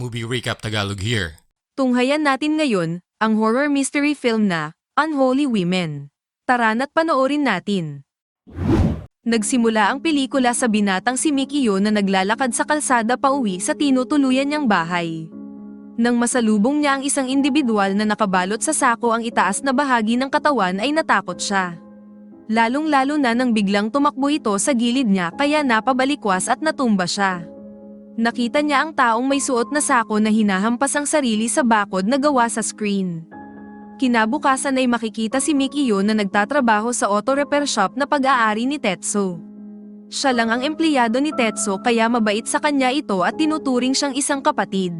Movie Recap Tagalog here. Tunghayan natin ngayon ang horror mystery film na Unholy Women. Tara na't panoorin natin. Nagsimula ang pelikula sa binatang si Mickey Yo na naglalakad sa kalsada pauwi sa tinutuluyan niyang bahay. Nang masalubong niya ang isang individual na nakabalot sa sako ang itaas na bahagi ng katawan ay natakot siya. Lalong-lalo na nang biglang tumakbo ito sa gilid niya kaya napabalikwas at natumba siya. Nakita niya ang taong may suot na sako na hinahampas ang sarili sa bakod na gawa sa screen. Kinabukasan ay makikita si Mickey Yo na nagtatrabaho sa auto repair shop na pag-aari ni Tetsu. Siya lang ang empleyado ni Tetsu kaya mabait sa kanya ito at tinuturing siyang isang kapatid.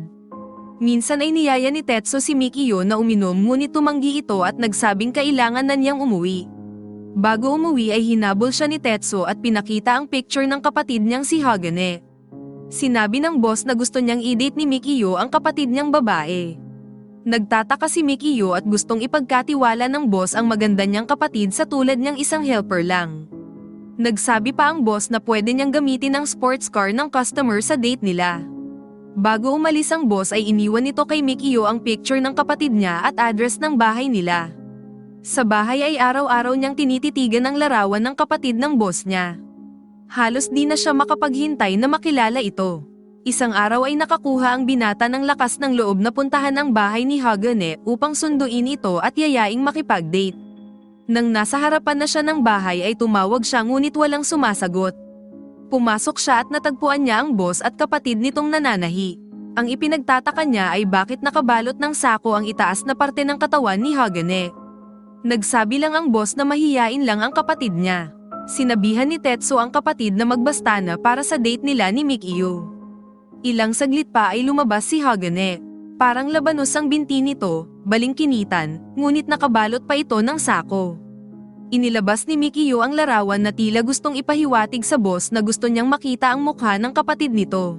Minsan ay niyaya ni Tetsu si Mickey Yo na uminom ngunit tumanggi ito at nagsabing kailangan na niyang umuwi. Bago umuwi ay hinabol siya ni Tetsu at pinakita ang picture ng kapatid niyang si Hagane. Sinabi ng boss na gusto niyang i-date ni Mickey Yo ang kapatid niyang babae. Nagtataka si Mickey Yo at gustong ipagkatiwala ng boss ang maganda niyang kapatid sa tulad niyang isang helper lang. Nagsabi pa ang boss na pwede niyang gamitin ang sports car ng customer sa date nila. Bago umalis ang boss ay iniwan nito kay Mickey Yo ang picture ng kapatid niya at address ng bahay nila. Sa bahay ay araw-araw niyang tinititigan ang larawan ng kapatid ng boss niya. Halos di na siya makapaghintay na makilala ito. Isang araw ay nakakuha ang binata ng lakas ng loob na puntahan ang bahay ni Hagane upang sunduin ito at yayaing makipag-date. Nang nasa harapan na siya ng bahay ay tumawag siya ngunit walang sumasagot. Pumasok siya at natagpuan niya ang boss at kapatid nitong nananahi. Ang ipinagtataka niya ay bakit nakabalot ng sako ang itaas na parte ng katawan ni Hagane. Nagsabi lang ang boss na mahiyain lang ang kapatid niya. Sinabihan ni Tetsu ang kapatid na magbasta na para sa date nila ni Mikiyo. Ilang saglit pa ay lumabas si Hagane. Parang labanos ang binti nito, balingkinitan, ngunit nakabalot pa ito ng sako. Inilabas ni Mikiyo ang larawan na tila gustong ipahiwatig sa boss na gusto niyang makita ang mukha ng kapatid nito.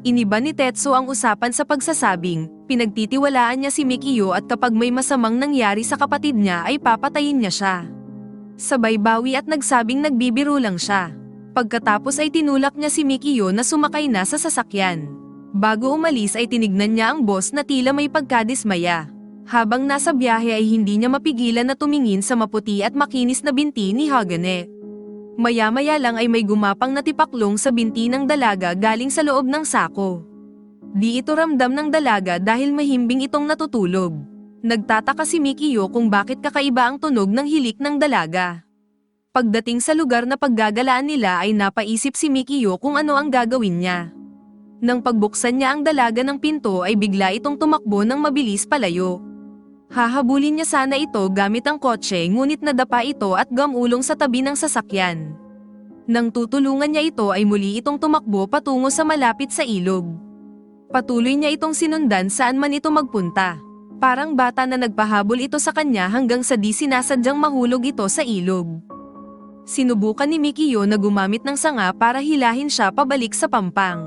Iniba ni Tetsu ang usapan sa pagsasabing, pinagtitiwalaan niya si Mikiyo at kapag may masamang nangyari sa kapatid niya ay papatayin niya siya. Sabay bawi at nagsabing nagbibiro lang siya. Pagkatapos ay tinulak niya si Mikiyo na sumakay na sa sasakyan. Bago umalis ay tinignan niya ang boss na tila may pagkadismaya. Habang nasa biyahe ay hindi niya mapigilan na tumingin sa maputi at makinis na binti ni Hagane. Maya-maya lang ay may gumapang na tipaklong sa binti ng dalaga galing sa loob ng sako. Di ito ramdam ng dalaga dahil mahimbing itong natutulog. Nagtataka si Mikiyo kung bakit kakaiba ang tunog ng hilik ng dalaga. Pagdating sa lugar na paggagalaan nila ay napaisip si Mikiyo kung ano ang gagawin niya. Nang pagbuksan niya ang dalaga ng pinto ay bigla itong tumakbo ng mabilis palayo. Hahabulin niya sana ito gamit ang kotse ngunit nadapa ito at gamulong sa tabi ng sasakyan. Nang tutulungan niya ito ay muli itong tumakbo patungo sa malapit sa ilog. Patuloy niya itong sinundan saan man ito magpunta. Parang bata na nagpahabol ito sa kanya hanggang sa di sinasadyang mahulog ito sa ilog. Sinubukan ni Mikiyo na gumamit ng sanga para hilahin siya pabalik sa pampang.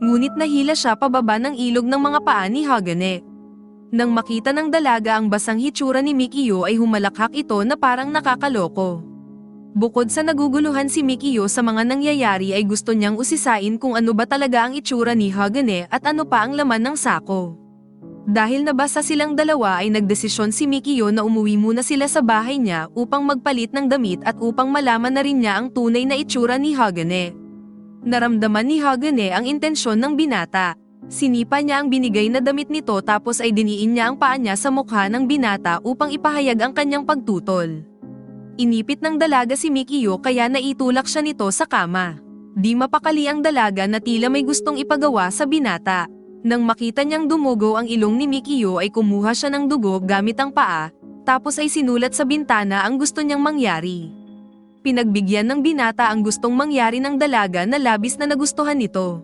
Ngunit nahila siya pababa ng ilog ng mga paa ni Hagane. Nang makita ng dalaga ang basang hitsura ni Mikiyo ay humalakhak ito na parang nakakaloko. Bukod sa naguguluhan si Mikiyo sa mga nangyayari ay gusto niyang usisain kung ano ba talaga ang itsura ni Hagane at ano pa ang laman ng sako. Dahil nabasa silang dalawa ay nagdesisyon si Mikiyo na umuwi muna sila sa bahay niya upang magpalit ng damit at upang malaman na rin niya ang tunay na itsura ni Hagane. Naramdaman ni Hagane ang intensyon ng binata. Sinipa niya ang binigay na damit nito tapos ay diniin niya ang paa niya sa mukha ng binata upang ipahayag ang kanyang pagtutol. Inipit ng dalaga si Mikiyo kaya naitulak siya nito sa kama. Di mapakali ang dalaga na tila may gustong ipagawa sa binata. Nang makita niyang dumugo ang ilong ni Mikiyo ay kumuha siya ng dugo gamit ang paa, tapos ay sinulat sa bintana ang gusto niyang mangyari. Pinagbigyan ng binata ang gustong mangyari ng dalaga na labis na nagustuhan nito.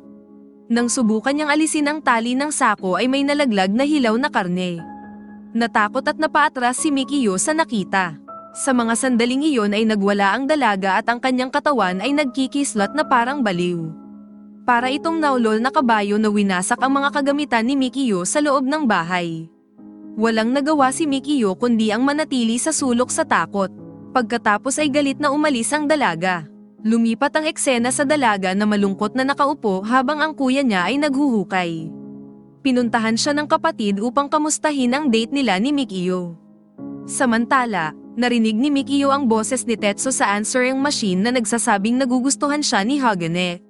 Nang subukan niyang alisin ang tali ng sako ay may nalaglag na hilaw na karne. Natakot at napaatras si Mikiyo sa nakita. Sa mga sandaling iyon ay nagwala ang dalaga at ang kanyang katawan ay nagkikislat na parang baliw para itong naulol na kabayo na winasak ang mga kagamitan ni Mikiyo sa loob ng bahay. Walang nagawa si Mikiyo kundi ang manatili sa sulok sa takot. Pagkatapos ay galit na umalis ang dalaga. Lumipat ang eksena sa dalaga na malungkot na nakaupo habang ang kuya niya ay naghuhukay. Pinuntahan siya ng kapatid upang kamustahin ang date nila ni Mikio. Samantala, narinig ni Mikio ang boses ni Tetsu sa answering machine na nagsasabing nagugustuhan siya ni Hagane.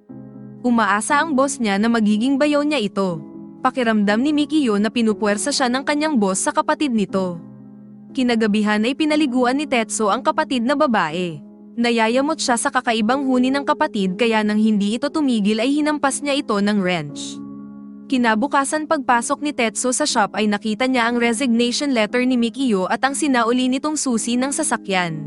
Umaasa ang boss niya na magiging bayaw niya ito. Pakiramdam ni Mikio na pinupuwersa siya ng kanyang boss sa kapatid nito. Kinagabihan ay pinaliguan ni Tetsu ang kapatid na babae. Nayayamot siya sa kakaibang huni ng kapatid kaya nang hindi ito tumigil ay hinampas niya ito ng wrench. Kinabukasan pagpasok ni Tetsu sa shop ay nakita niya ang resignation letter ni Mikio at ang sinauli nitong susi ng sasakyan.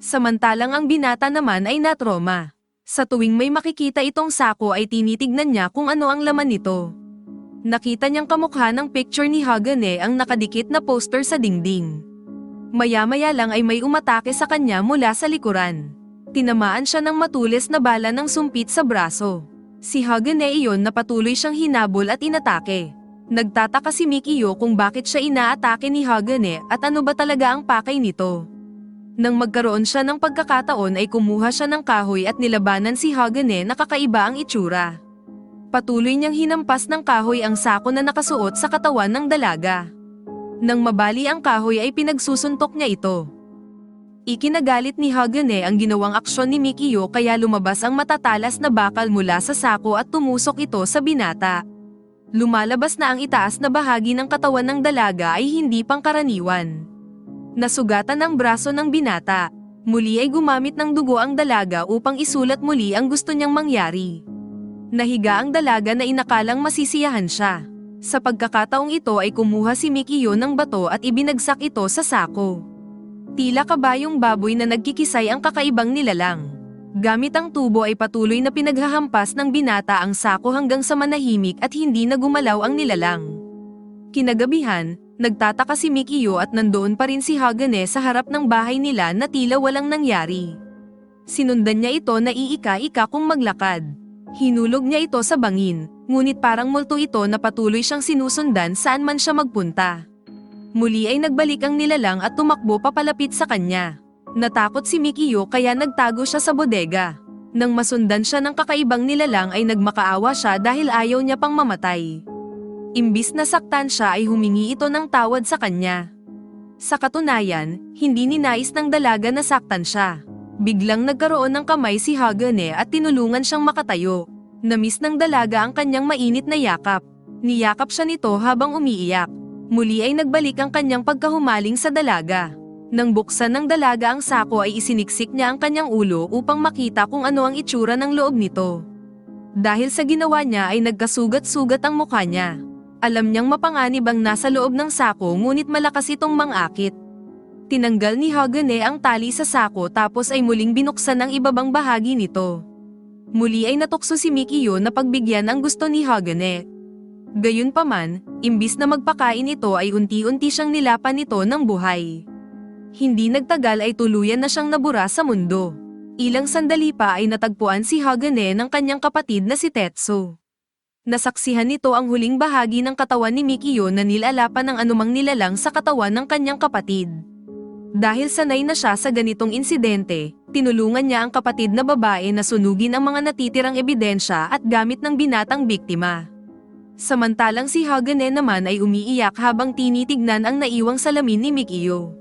Samantalang ang binata naman ay natroma. Sa tuwing may makikita itong sako ay tinitignan niya kung ano ang laman nito. Nakita niyang kamukha ng picture ni Hagane ang nakadikit na poster sa dingding. Maya-maya lang ay may umatake sa kanya mula sa likuran. Tinamaan siya ng matulis na bala ng sumpit sa braso. Si Hagane iyon na patuloy siyang hinabol at inatake. Nagtataka si Mikio kung bakit siya inaatake ni Hagane at ano ba talaga ang pakay nito. Nang magkaroon siya ng pagkakataon ay kumuha siya ng kahoy at nilabanan si Hagane na kakaiba ang itsura. Patuloy niyang hinampas ng kahoy ang sako na nakasuot sa katawan ng dalaga. Nang mabali ang kahoy ay pinagsusuntok niya ito. Ikinagalit ni Hagane ang ginawang aksyon ni Mikio kaya lumabas ang matatalas na bakal mula sa sako at tumusok ito sa binata. Lumalabas na ang itaas na bahagi ng katawan ng dalaga ay hindi pangkaraniwan. Nasugatan ang braso ng binata. Muli ay gumamit ng dugo ang dalaga upang isulat muli ang gusto niyang mangyari. Nahiga ang dalaga na inakalang masisiyahan siya. Sa pagkakataong ito ay kumuha si Mikio ng bato at ibinagsak ito sa sako. Tila kabayong baboy na nagkikisay ang kakaibang nilalang. Gamit ang tubo ay patuloy na pinaghahampas ng binata ang sako hanggang sa manahimik at hindi na gumalaw ang nilalang. Kinagabihan, nagtataka si Mikio at nandoon pa rin si Hagane sa harap ng bahay nila na tila walang nangyari. Sinundan niya ito na iika-ika kung maglakad. Hinulog niya ito sa bangin, ngunit parang multo ito na patuloy siyang sinusundan saan man siya magpunta. Muli ay nagbalik ang nilalang at tumakbo papalapit sa kanya. Natakot si Mikio kaya nagtago siya sa bodega. Nang masundan siya ng kakaibang nilalang ay nagmakaawa siya dahil ayaw niya pang mamatay. Imbis na saktan siya ay humingi ito ng tawad sa kanya. Sa katunayan, hindi ninais ng dalaga na saktan siya. Biglang nagkaroon ng kamay si Hagane at tinulungan siyang makatayo. Namiss ng dalaga ang kanyang mainit na yakap. Niyakap siya nito habang umiiyak. Muli ay nagbalik ang kanyang pagkahumaling sa dalaga. Nang buksan ng dalaga ang sako ay isiniksik niya ang kanyang ulo upang makita kung ano ang itsura ng loob nito. Dahil sa ginawa niya ay nagkasugat-sugat ang mukha niya. Alam niyang mapanganib ang nasa loob ng sako ngunit malakas itong mangakit. Tinanggal ni Hagane ang tali sa sako tapos ay muling binuksan ang ibabang bahagi nito. Muli ay natukso si Mikio na pagbigyan ang gusto ni Hagane. Gayunpaman, imbis na magpakain ito ay unti-unti siyang nilapan nito ng buhay. Hindi nagtagal ay tuluyan na siyang nabura sa mundo. Ilang sandali pa ay natagpuan si Hagane ng kanyang kapatid na si Tetsu. Nasaksihan nito ang huling bahagi ng katawan ni Mikio na nilalapan ng anumang nilalang sa katawan ng kanyang kapatid. Dahil sanay na siya sa ganitong insidente, tinulungan niya ang kapatid na babae na sunugin ang mga natitirang ebidensya at gamit ng binatang biktima. Samantalang si Hagane naman ay umiiyak habang tinitignan ang naiwang salamin ni Mikio.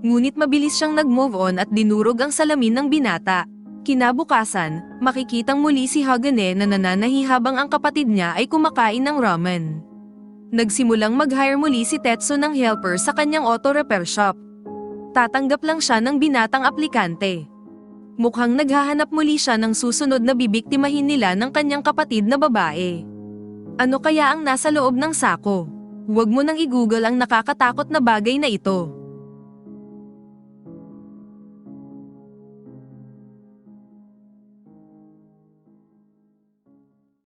Ngunit mabilis siyang nag-move on at dinurog ang salamin ng binata. Kinabukasan, makikitang muli si Hagane na nananahi habang ang kapatid niya ay kumakain ng ramen. Nagsimulang mag-hire muli si Tetsu ng helper sa kanyang auto repair shop. Tatanggap lang siya ng binatang aplikante. Mukhang naghahanap muli siya ng susunod na bibiktimahin nila ng kanyang kapatid na babae. Ano kaya ang nasa loob ng sako? Huwag mo nang i-google ang nakakatakot na bagay na ito.